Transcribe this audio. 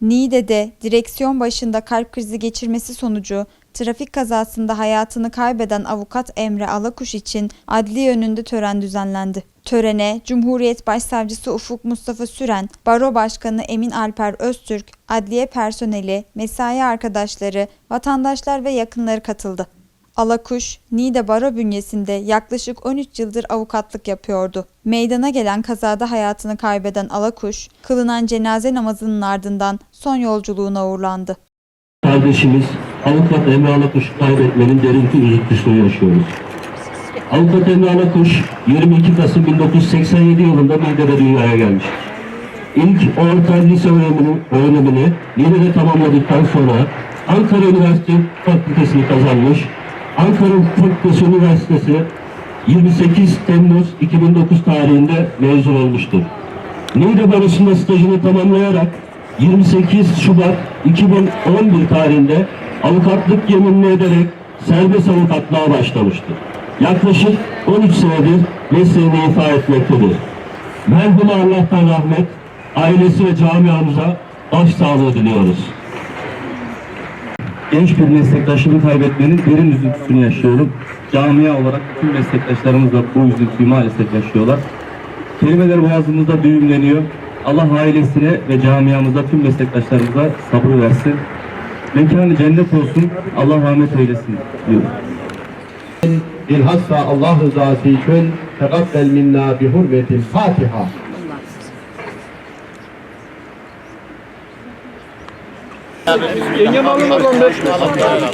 Niğde'de direksiyon başında kalp krizi geçirmesi sonucu trafik kazasında hayatını kaybeden avukat Emre Alakuş için adli önünde tören düzenlendi. Törene Cumhuriyet Başsavcısı Ufuk Mustafa Süren, Baro Başkanı Emin Alper Öztürk, adliye personeli, mesai arkadaşları, vatandaşlar ve yakınları katıldı. Alakuş, Niğde Baro bünyesinde yaklaşık 13 yıldır avukatlık yapıyordu. Meydana gelen kazada hayatını kaybeden Alakuş, kılınan cenaze namazının ardından son yolculuğuna uğurlandı. Kardeşimiz Avukat Emre Alakuş'u kaybetmenin derin üzüntüsünü yaşıyoruz. Avukat Emre Alakuş 22 Kasım 1987 yılında Niğde'de dünyaya gelmiş. İlk orta lise öğrenimini, öğrenimini Niğde'de tamamladıktan sonra Ankara Üniversitesi Fakültesini kazanmış. Ankara Fakültesi Üniversitesi 28 Temmuz 2009 tarihinde mezun olmuştur. Niğde Barosu'nda stajını tamamlayarak 28 Şubat 2011 tarihinde avukatlık yeminini ederek serbest avukatlığa başlamıştır. Yaklaşık 13 senedir mesleğini ifa etmektedir. Merhuma Allah'tan rahmet, ailesi ve camiamıza başsağlığı diliyoruz. Genç bir meslektaşımı kaybetmenin derin üzüntüsünü yaşıyorum. Camia olarak tüm meslektaşlarımız da bu üzüntüyü maalesef yaşıyorlar. Kelimeler boğazımızda düğümleniyor. Allah ailesine ve camiamıza tüm meslektaşlarımıza sabır versin. Mekanı cennet olsun. Allah rahmet eylesin diyorum. Bilhassa Allah rızası için tegabbel minna bi hurmetil Fatiha.